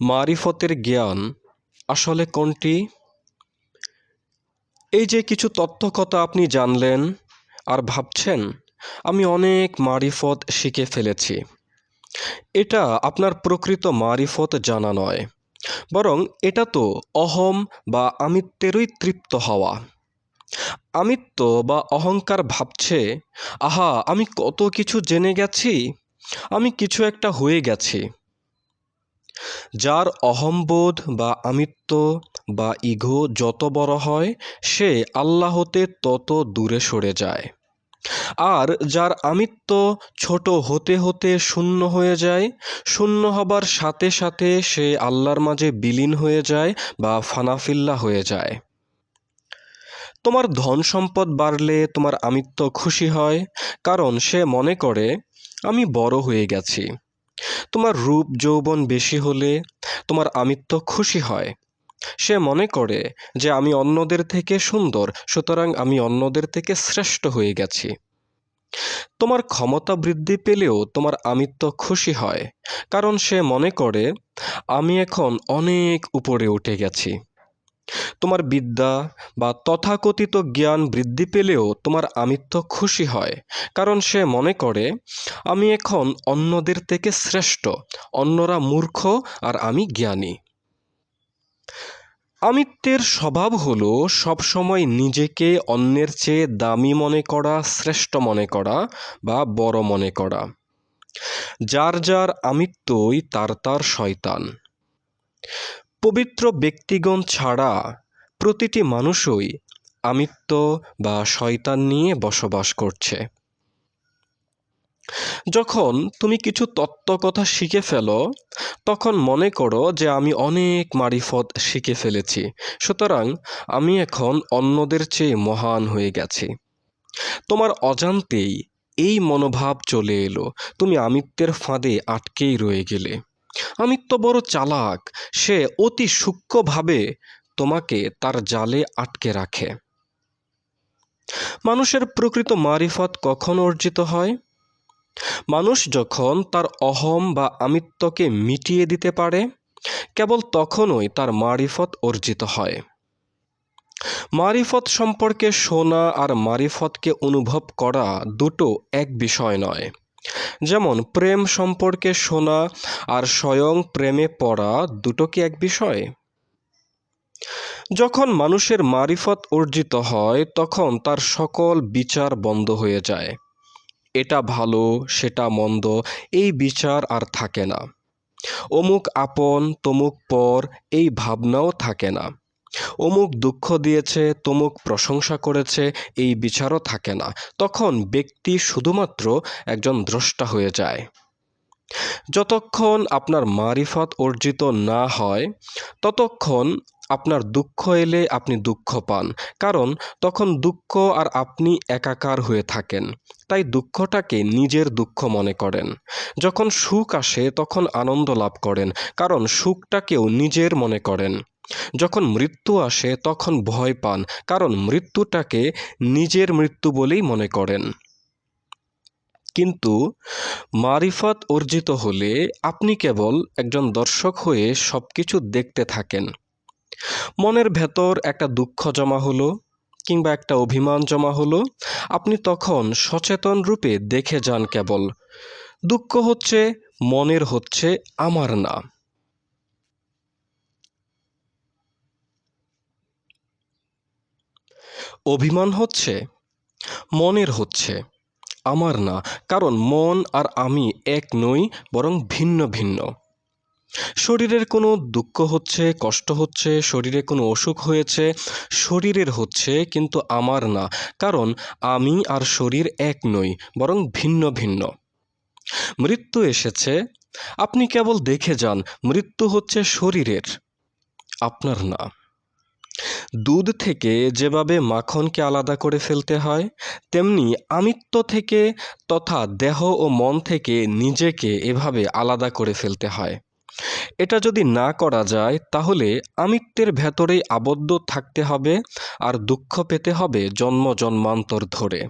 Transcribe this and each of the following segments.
মারিফতের জ্ঞান আসলে কোনটি? এই যে কিছু তথ্যকথা আপনি জানলেন আর ভাবছেন, আমি অনেক মারিফত শিখে ফেলেছি। এটা আপনার প্রকৃত মারিফত জানা নয়, বরং এটা তো অহম বা আমিত্বেরই তৃপ্ত হওয়া। আমিত্ব বা অহংকার ভাবছে, আহা, আমি কত কিছু জেনে গেছি? আমি কিছু একটা হয়ে গেছি। যার অহম্বোধ বা আমিত্ব বা ইঘো যত বড় হয়, সে আল্লাহতে তত দূরে সরে যায়। আর যার আমিত্ব ছোট হতে হতে শূন্য হয়ে যায়, শূন্য হবার সাথে সাথে সে আল্লাহর মাঝে বিলীন হয়ে যায় বা ফানাফিল্লা হয়ে যায়। তোমার ধন সম্পদ বাড়লে তোমার আমিত্ব খুশি হয়, কারণ সে মনে করে, আমি বড় হয়ে গেছি। তোমার রূপ যৌবন বেশি হলে তোমার আমিত্ব খুশি হয়। সে মনে করে যে আমি অন্যদের থেকে সুন্দর, সুতরাং আমি অন্যদের থেকে শ্রেষ্ঠ হয়ে গেছি। তোমার ক্ষমতা বৃদ্ধি পেলেও তোমার আমিত্ব খুশি হয়, কারণ সে মনে করে, আমি এখন অনেক উপরে উঠে গেছি। তোমার বিদ্যা বা তথাকথিত জ্ঞান বৃদ্ধি পেলেও তোমার আমিত্ব খুশি হয়, কারণ সে মনে করে, আমি এখন অন্যদের থেকে শ্রেষ্ঠ, অন্যরা মূর্খ আর আমি জ্ঞানী। আমিত্বের স্বভাব হলো সবসময় নিজেকে অন্যের চেয়ে দামি মনে করা, শ্রেষ্ঠ মনে করা বা বড় মনে করা। যার যার আমিত্বই তার তার শয়তান। পবিত্র ব্যক্তিগণ ছাড়া প্রতিটি মানুষই আমিত্ব বা শয়তান নিয়ে বসবাস করছে। যখন তুমি কিছু তত্ত্ব কথা শিখে ফেলো, তখন মনে করো যে আমি অনেক মারিফত শিখে ফেলেছি। সুতরাং আমি এখন অন্যদের চেয়ে মহান হয়ে গেছি। তোমার অজান্তেই এই মনোভাব চলে এলো। তুমি আমিত্বের ফাঁদে আটকেই রয়ে গেলে। আমিত্ব বড় চালাক, সে অতি সূক্ষ্মভাবে তোমাকে তার জালে আটকে রাখে। মানুষের প্রকৃত মারিফত কখন অর্জিত হয়? মানুষ যখন তার অহম বা আমিত্বকে মিটিয়ে দিতে পারে, কেবল তখনই তার মারিফত অর্জিত হয়। মারিফত সম্পর্কে শোনা আর মারিফতকে অনুভব করা দুটো এক বিষয় নয়। যেমন প্রেম সম্পর্কে শোনা আর স্বয়ং প্রেমে পড়া দুটো কি এক বিষয়? যখন মানুষের মারিফত অর্জিত হয়, তখন তার সকল বিচার বন্ধ হয়ে যায়। এটা ভালো, সেটা মন্দ, এই বিচার আর থাকে না। অমুক আপন, তমুক পর, এই ভাবনাও থাকে না। অমুক দুঃখ দিয়েছে, তমুক প্রশংসা করেছে, এই বিচারও থাকে না। তখন ব্যক্তি শুধুমাত্র একজন দ্রষ্টা হয়ে যায়। যতক্ষণ আপনার মারিফত অর্জিত না হয়, ততক্ষণ আপনার দুঃখ এলে আপনি দুঃখ পান। কারণ তখন দুঃখ আর আপনি একাকার হয়ে থাকেন। তাই দুঃখটাকে নিজের দুঃখ মনে করেন। যখন সুখ আসে, তখন আনন্দ লাভ করেন। কারণ সুখটাকেও নিজের মনে করেন। যখন মৃত্যু আসে, তখন ভয় পান, কারণ মৃত্যুটাকে নিজের মৃত্যু বলেই মনে করেন। কিন্তু মারিফত অর্জিত হলে আপনি কেবল একজন দর্শক হয়ে সব কিছু দেখতে থাকেন। মনের ভেতর একটা দুঃখ জমা হলো, কিংবা একটা অভিমান জমা হলো, আপনি তখন সচেতন রূপে দেখে যান কেবল। দুঃখ হচ্ছে, মনের হচ্ছে আমার না। অভিমান হচ্ছে, মনের হচ্ছে। আমার না, কারণ মন আর আমি এক নই, বরং ভিন্ন ভিন্ন। শরীরের কোনো দুঃখ হচ্ছে, কষ্ট হচ্ছে, শরীরে কোনো অসুখ হয়েছে, শরীরের হচ্ছে, কিন্তু আমার না, কারণ আমি আর শরীর এক নই, বরং ভিন্ন ভিন্ন। মৃত্যু এসেছে, আপনি কেবল দেখে যান, মৃত্যু হচ্ছে শরীরের, আপনার না। দুধ থেকে যেভাবে মাখনকে আলাদা করে ফেলতে হয়, তেমনি আমিত্ব থেকে তথা দেহ ও মন থেকে নিজেকে এভাবে আলাদা করে ফেলতে হয়। এটা যদি না করা যায়, তাহলে আমিত্বের ভেতরেই আবদ্ধ থাকতে হবে আর দুঃখ পেতে হবে জন্ম জন্মান্তর ধরে।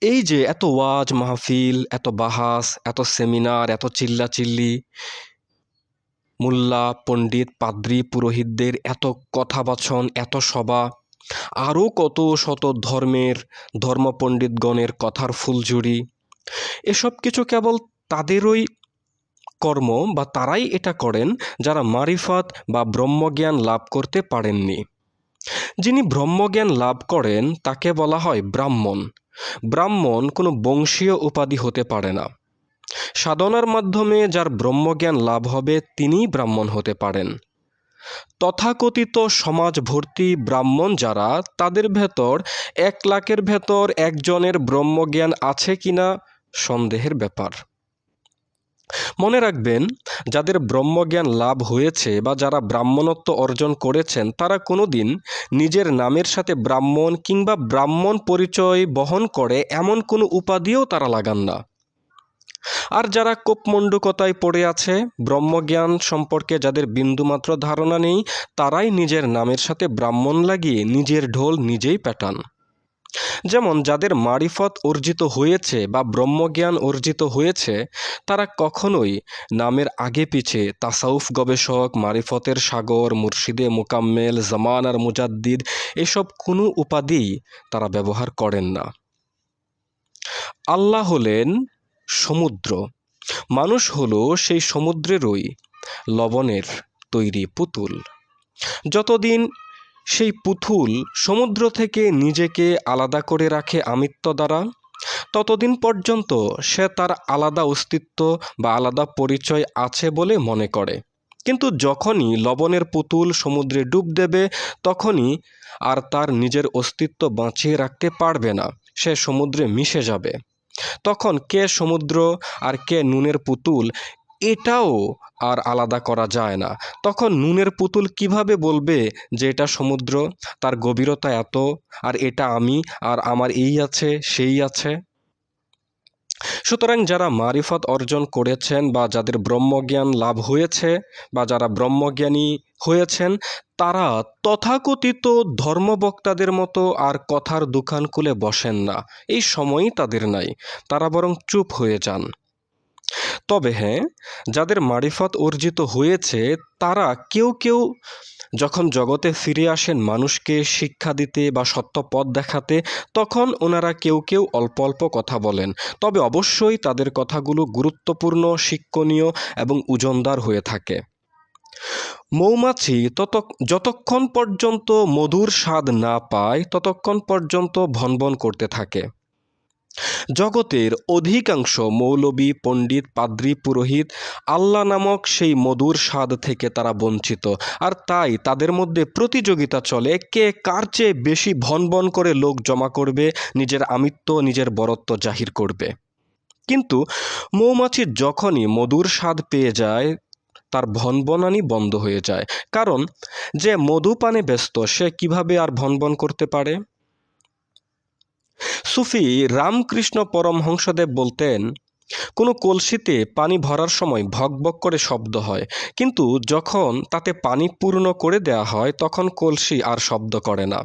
এই যে এত ওয়াজ মাহফিল, এত বাহাস, এত সেমিনার, এত চিল্লাচিল্লি মোল্লা, পণ্ডিত, পাদ্রী, পুরোহিতদের এত কথাবাচন, এত সভা আরও কত শত ধর্মের ধর্মপণ্ডিতগণের কথার ফুলঝুরি। এসব কিছু কেবল তাদেরই কর্ম বা তারাই এটা করেন যারা মারিফাত বা ব্রহ্মজ্ঞান লাভ করতে পারেননি। যিনি ব্রহ্মজ্ঞান লাভ করেন তাকে বলা হয় ব্রাহ্মণ। ব্রাহ্মণ কোনো বংশীয় উপাধি হতে পারে না। সাধনার মাধ্যমে যার ব্রহ্মজ্ঞান লাভ হবে, তিনিই ব্রাহ্মণ হতে পারেন। তথাকথিত সমাজ ভর্তি ব্রাহ্মণ যারা, তাদের ভেতর এক লাখের ভেতর একজনের ব্রহ্মজ্ঞান আছে কিনা, সন্দেহের ব্যাপার। মনে রাখবেন, যাদের ব্রহ্মজ্ঞান লাভ হয়েছে বা যারা ব্রাহ্মণত্ব অর্জন করেছেন, তারা কোনোদিন নিজের নামের সাথে ব্রাহ্মণ কিংবা ব্রাহ্মণ পরিচয় বহন করে এমন কোনো উপাধিও তারা লাগান না। আর যারা কোপমণ্ডুকতায় পড়ে আছে, ব্রহ্মজ্ঞান সম্পর্কে যাদের বিন্দুমাত্র ধারণা নেই, তারাই নিজের নামের সাথে ব্রাহ্মণ লাগিয়ে নিজের ঢোল নিজেই পেটান যেমন যাদের মারিফত অর্জিত হয়েছে বা ব্রহ্মজ্ঞান অর্জিত হয়েছে, তারা কখনোই নামের আগে পিছে তাসাউফ গবেষক, মারিফতের সাগর, মুর্শিদে মোকাম্মেল জামান আর মুজাদ্দিদ এসব কোনো উপাধিই তারা ব্যবহার করেন না। আল্লাহ হলেন সমুদ্র। মানুষ হলো সেই সমুদ্রেরই লবণের তৈরি পুতুল। যতদিন সেই পুতুল সমুদ্র থেকে নিজেকে আলাদা করে রাখে আমিত্ব দ্বারা, ততদিন পর্যন্ত সে তার আলাদা অস্তিত্ব বা আলাদা পরিচয় আছে বলে মনে করে। কিন্তু যখনই লবণের পুতুল সমুদ্রে ডুব দেবে, তখনই আর তার নিজের অস্তিত্ব বাঁচিয়ে রাখতে পারবে না। সে সমুদ্রে মিশে যাবে। তখন কে সমুদ্র আর কে নুনের পুতুল, এটাও আর আলাদা করা যায় না। তখন নুনের পুতুল কীভাবে বলবে যে এটা সমুদ্র? তার গভীরতা এত, আর এটা আমি, আর আমার এই আছে, সেই আছে? সুতরাং যারা মারিফত অর্জন করেছেন বা যাদের ব্রহ্মজ্ঞান লাভ হয়েছে বা যারা ব্রহ্মজ্ঞানী হয়েছেন, তারা তথাকথিত ধর্মবক্তাদের মতো আর কথার দোকান খুলে বসেন না। এই সময়ই তাদের নাই, তারা বরং চুপ হয়ে যান। তবে হ্যাঁ যাদের মারিফত অর্জিত হয়েছে, তারা কেউ কেউ যখন জগতে ফিরে আসেন মানুষকে শিক্ষা দিতে বা সত্য পথ দেখাতে, তখন ওনারা কেউ কেউ অল্প অল্প কথা বলেন। তবে অবশ্যই তাদের কথাগুলো গুরুত্বপূর্ণ, শিক্ষণীয় এবং উজনদার হয়ে থাকে। মৌমাছি তত, যতক্ষণ পর্যন্ত মধুর স্বাদ না পায়, ততক্ষণ পর্যন্ত ভনভন করতে থাকে। জগতের অধিকাংশ মৌলবী, পণ্ডিত, পাদ্রী, পুরোহিত আল্লাহ নামক সেই মধুর স্বাদ থেকে তারা বঞ্চিত। আর তাই তাদের মধ্যে প্রতিযোগিতা চলে কে কার চেয়ে বেশি ভনভন করে লোক জমা করবে, নিজের আমিত্ব, নিজের বরত্ব জাহির করবে। কিন্তু মৌমাছি যখনই মধুর স্বাদ পেয়ে যায়, তার ভনবনানি বন্ধ হয়ে যায়। কারণ যে মধুপানে ব্যস্ত, সে কীভাবে আর ভনবন করতে পারে? সুফি রামকৃষ্ণ পরমহংসদেব বলতেন, কোনো কলসিতে পানি ভরার সময় ভকভক করে শব্দ হয়, কিন্তু যখন তাতে পানি পূর্ণ করে দেয়া হয়, তখন কলসি আর শব্দ করে না।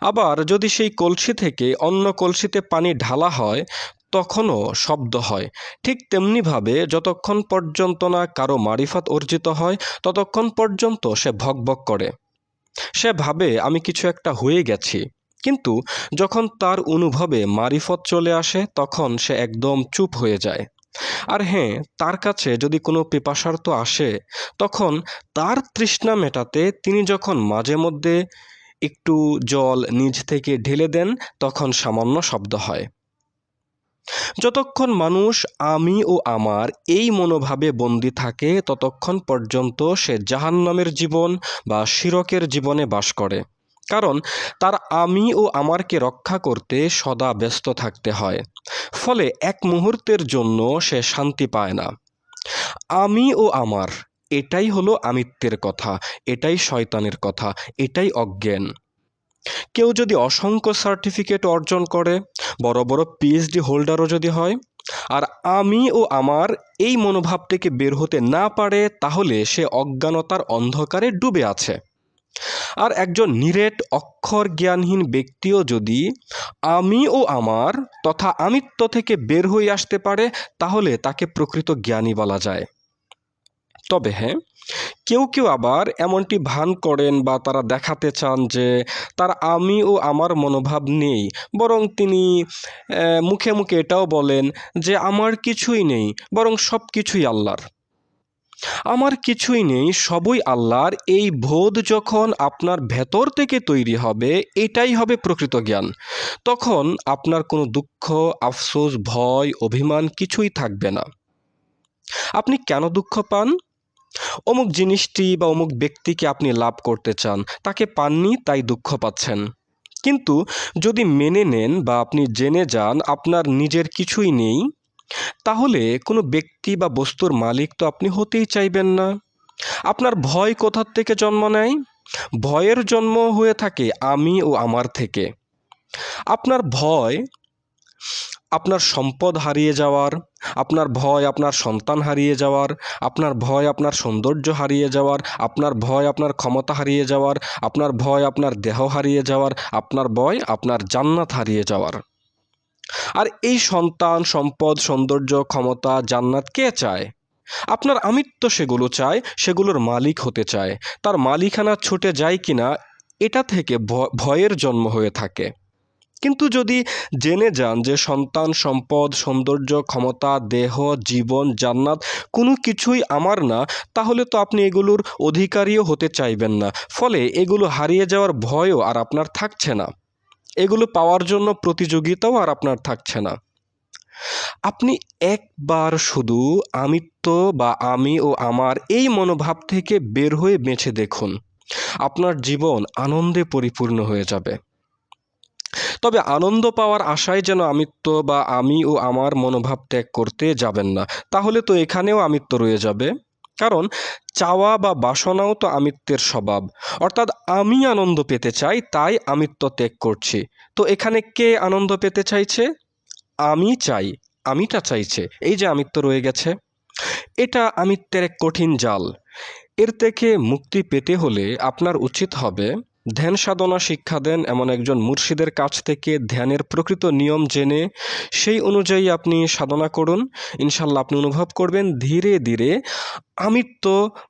আবার যদি সেই কলসি থেকে অন্য কলসিতে পানি ঢালা হয়, তখনও শব্দ হয়। ঠিক তেমনিভাবে যতক্ষণ পর্যন্ত না কারও মারিফাত অর্জিত হয়, ততক্ষণ পর্যন্ত সে ভকভক করে। সে ভাবে, আমি কিছু একটা হয়ে গেছি। কিন্তু যখন তার অনুভবে মারিফত চলে আসে, তখন সে একদম চুপ হয়ে যায়। আর হ্যাঁ তার কাছে যদি কোনো পিপাসার্থ আসে, তখন তার তৃষ্ণা মেটাতে তিনি যখন মাঝে মধ্যে একটু জল নিজ থেকে ঢেলে দেন, তখন সামান্য শব্দ হয়। যতক্ষণ মানুষ আমি ও আমার এই মনোভাবে বন্দি থাকে, ততক্ষণ পর্যন্ত সে জাহান্নামের জীবন বা শিরকের জীবনে বাস করে। কারণ তার আমি ও আমারকে রক্ষা করতে সদা ব্যস্ত থাকতে হয়। ফলে এক মুহূর্তের জন্য সে শান্তি পায় না। আমি ও আমার, এটাই হলো আমিত্বের কথা, এটাই শয়তানের কথা, এটাই অজ্ঞান। কেউ যদি অসংখ্য সার্টিফিকেট অর্জন করে, বড় বড় পিএইচডি হোল্ডারও যদি হয়, আর আমি ও আমার এই মনোভাব থেকে বের হতে না পারে, তাহলে সে অজ্ঞানতার অন্ধকারে ডুবে আছে। আর একজন নিরেট, অক্ষর জ্ঞানহীন ব্যক্তিও যদি আমি ও আমার তথা আমিত্ব থেকে বের হয়ে আসতে পারে, তাহলে তাকে প্রকৃত জ্ঞানী বলা যায়। তবে হ্যাঁ কেউ কেউ আবার এমনটি ভান করেন বা তারা দেখাতে চান যে তার আমি ও আমার মনোভাব নেই, বরং তিনি মুখে মুখে এটাও বলেন যে আমার কিছুই নেই, বরং সব কিছুই আল্লাহর। আমার কিছুই নেই, সবই আল্লাহর। এই বোধ যখন আপনার ভেতর থেকে তৈরি হবে, এটাই হবে প্রকৃত জ্ঞান। তখন আপনার কোনো দুঃখ, আফসোস, ভয়, অভিমান কিছুই থাকবে না। আপনি কেন দুঃখ পান? অমুক জিনিসটি বা অমুক ব্যক্তিকে আপনি লাভ করতে চান, তাকে পাননি, তাই দুঃখ পাচ্ছেন। কিন্তু যদি মেনে নেন বা আপনি জেনে যান, আপনার নিজের কিছুই নেই তাহলে কোনো ব্যক্তি বা বস্তুর মালিক তো আপনি হতেই চাইবেন না। আপনার ভয় কোথার থেকে জন্ম নেয়? ভয়ের জন্ম হয়ে থাকে আমি ও আমার থেকে। আপনার ভয় আপনার সম্পদ হারিয়ে যাওয়ার, আপনার ভয় আপনার সন্তান হারিয়ে যাওয়ার, আপনার ভয় আপনার সৌন্দর্য হারিয়ে যাওয়ার, আপনার ভয় আপনার ক্ষমতা হারিয়ে যাওয়ার, আপনার ভয় আপনার দেহ হারিয়ে যাওয়ার, আপনার ভয় আপনার জান্নাত হারিয়ে যাওয়ার। আর এই সন্তান, সম্পদ, সৌন্দর্য, ক্ষমতা, জান্নাত কে চায়? আপনার আমিত্ব সেগুলো চায়, সেগুলোর মালিক হতে চায়। তার মালিকানা ছুটে যায় কিনা, এটা থেকে ভয়ের জন্ম হয়ে থাকে। কিন্তু যদি জেনে যান যে সন্তান, সম্পদ, সৌন্দর্য, ক্ষমতা, দেহ, জীবন, জান্নাত কোনো কিছুই আমার না, তাহলে তো আপনি এগুলোর অধিকারীও হতে চাইবেন না। ফলে এগুলো হারিয়ে যাওয়ার ভয়ও আর আপনার থাকছে না। এগুলো পাওয়ার জন্য প্রতিযোগিতাও আর আপনার থাকছে না। আপনি একবার শুধু আমিত্ব বা আমি ও আমার এই মনোভাব থেকে বের হয়ে বেঁচে দেখুন। আপনার জীবন আনন্দে পরিপূর্ণ হয়ে যাবে। তবে আনন্দ পাওয়ার আশায় যেন আমিত্ব বা আমি ও আমার মনোভাব ত্যাগ করতে যাবেন না। তাহলে তো এখানেও আমিত্ব রয়ে যাবে। কারণ চাওয়া বা বাসনাও তো আমিত্বের স্বভাব। অর্থাৎ আমি আনন্দ পেতে চাই, তাই আমিত্ব ত্যাগ করছি। তো এখানে কে আনন্দ পেতে চাইছে? আমি চাই, আমিটা চাইছে। এই যে আমিত্ব রয়ে গেছে। এটা আমিত্বের এক কঠিন জাল। এর থেকে মুক্তি পেতে হলে আপনার উচিত হবে ধ্যান সাধনা শিক্ষা দেন এমন একজন মুর্শিদের কাছ থেকে ধ্যানের প্রকৃত নিয়ম জেনে সেই অনুযায়ী আপনি সাধনা করুন। ইনশাল্লাহ আপনি অনুভব করবেন ধীরে ধীরে আমিত্ব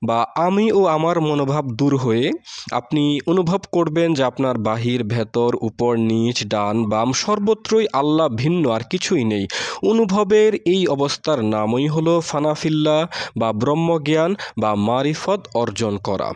বা আমি ও আমার মনোভাব দূর হয়ে আপনি অনুভব করবেন যে আপনার বাহির, ভেতর, উপর, নিচ, ডান, বাম সর্বত্রই আল্লাহ ভিন্ন আর কিছুই নেই। অনুভবের এই অবস্থার নামই হলো ফানাফিল্লা বা ব্রহ্মজ্ঞান বা মারিফত অর্জন করা।